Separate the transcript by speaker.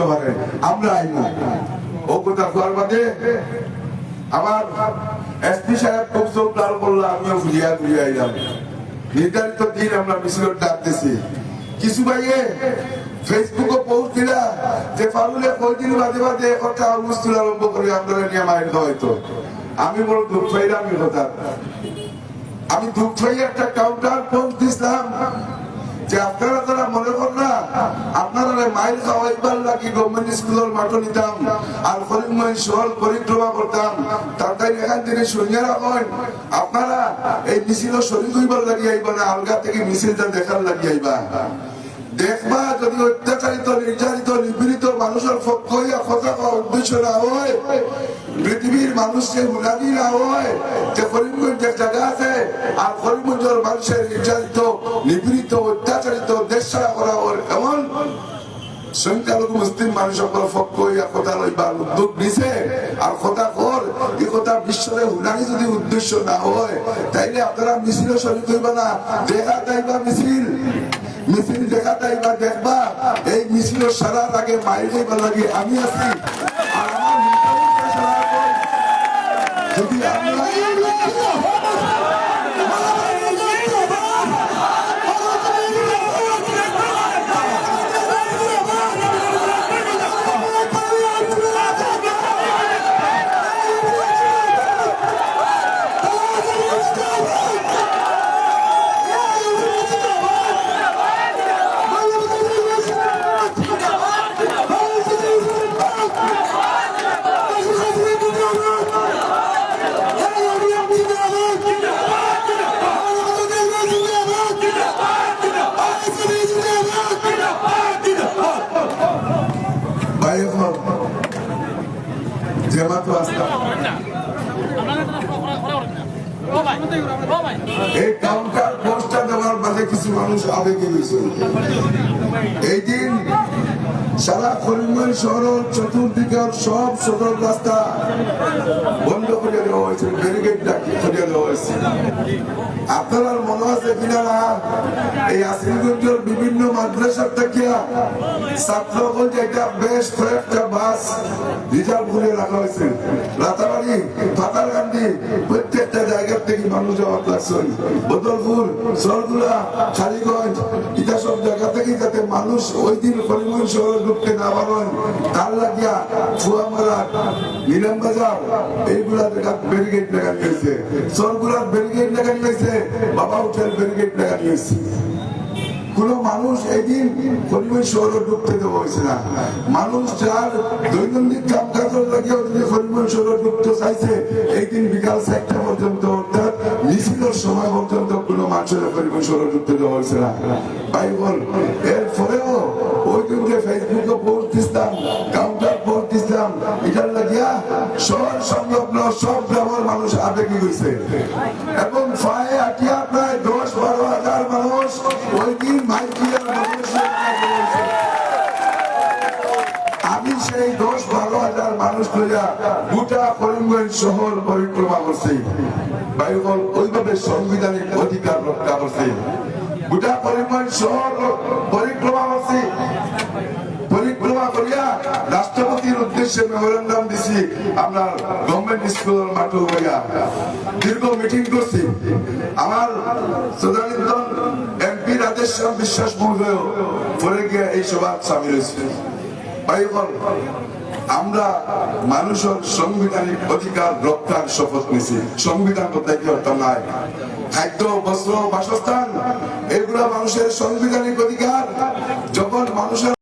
Speaker 1: করতে পারে আমরা আইব ও কথা বাদে আমার এসপি সাহেব খুব চোখ লাল করল, আমিও ঘুরিয়া ঘুরিয়া আইলাম। নির্ধারিত দিন আমরা মিছিলের ডাক দিছি। কিছু ভাইয়ে ফেসবুকে পোস্ট দিলা যে, ফারুলে কয়দিন বাদে বাদে আরম্ভ করে নিয়ে হয়তো আমি বড় দুঃখ আমি দুঃখ একটা কাউন্টার পোস্ট দিছিলাম। যে আপনারা তারা মনে কর না, আপনারা মাইল খাওয়াইবার লাগি গভর্নমেন্ট স্কুলের মাঠও নিতাম, আর করিমগঞ্জ শহর পরিক্রমা করতাম। তার এখান থেকে শুনিয়ে রাখেন আপনারা এই মিছিল শরীর হইবার লাগি আইবা না, আলগা থেকে মিছিলটা দেখার লাগি আইবা। দেখবা যদি অত্যাচারিত নির্যাতিত কথা কওয়া উদ্দেশ্য না হয় উদ্যোগ নিছে। আর এই কথা বিশ্বরে হুলানি যদি উদ্দেশ্য না হয়, তাইলে আপনারা মিছিল শরীর হইবা না দেখা যাইবা মিছিল। মিছিল জায়গাটা এবার দেখবা এই মিছিল সারার আগে বাইরে লাগে আমি আছি আর আমার। যদি আমরা ভাই এখন জামাত এই কাউন্টার মাঝে কিছু মানুষ আবেগে গেছে এই দিন সারা করিমগঞ্জ শহর চতুর্দিকের সব সদর রাস্তা বন্ধ করে দেওয়া হয়েছে ব্যারিকেড ডাকি করে দেওয়া হয়েছে। আপনার মনে আছে কিনারা এই আসিরগঞ্জের বিভিন্ন মাদ্রাসার থেকে ছাত্রগণ যেটা বেশ কয়েকটা বাস রিজার্ভ করে রাখা হয়েছে। রাতাবাড়ি পাতারকান্দি প্রত্যেকটা জায়গা থেকে মানুষ যাওয়া লাগছেন বদলপুর সরগুলা খালিগঞ্জ এটা সব জায়গা থেকে যাতে মানুষ ওই দিন করিমগঞ্জ শহরে ঢুকতে না পারেন তার লাগিয়া ফুয়ামারা নিলাম বাজার, এইগুলা ব্যারিকেড লাগানো হয়েছে। সরগুলার হয়েছে, বাবা হোটেল ব্যারিকেড লাগানো হয়েছে। কোন মানুষ এদিন পরিবেশ শহরে ঢুকতে দেওয়া হয়েছে না। মানুষ যার দৈনন্দিন কাম কাজের লাগে যদি পরিবেশ শহরে ঢুকতে চাইছে এই দিন বিকাল চারটা পর্যন্ত অর্থাৎ মিছিলের সময় পর্যন্ত কোনো মানুষের শহরে দেওয়া হয়েছে না। ওই দিনকে ফেসবুকে পোস্ট কাউন্টার পোস্ট এটার লাগিয়া শহর সংলগ্ন সব গ্রামের মানুষ আবেগী হয়েছে এবং ফায়ে আটিয়া প্রায় দশ বারো রয়েছে। আমি সেই দশ বারো হাজার মানুষ লইয়া গোটা করিমগঞ্জ শহর পরিক্রমা করছি বাইবল ওইভাবে সাংবিধানিক অধিকার রক্ষা করছি। গোটা করিমগঞ্জ শহর পরিক্রমা করছি পরিক্রমা করিয়া রাষ্ট্রপতির উদ্দেশ্যে মেমোরেন্ডাম দিছি, আপনার গভর্নমেন্ট স্কুলের মাঠে হইয়া দীর্ঘ মিটিং করছি। আমার সদানিন্দন বিশ্বাস মহোদয় পরে গিয়ে ভাই আমরা মানুষের সংবিধানিক অধিকার রক্ষার শপথ নিছি সংবিধান কোথায় নাই? খাদ্য, বস্ত্র, বাসস্থান, এগুলা মানুষের সংবিধানিক অধিকার। যখন মানুষের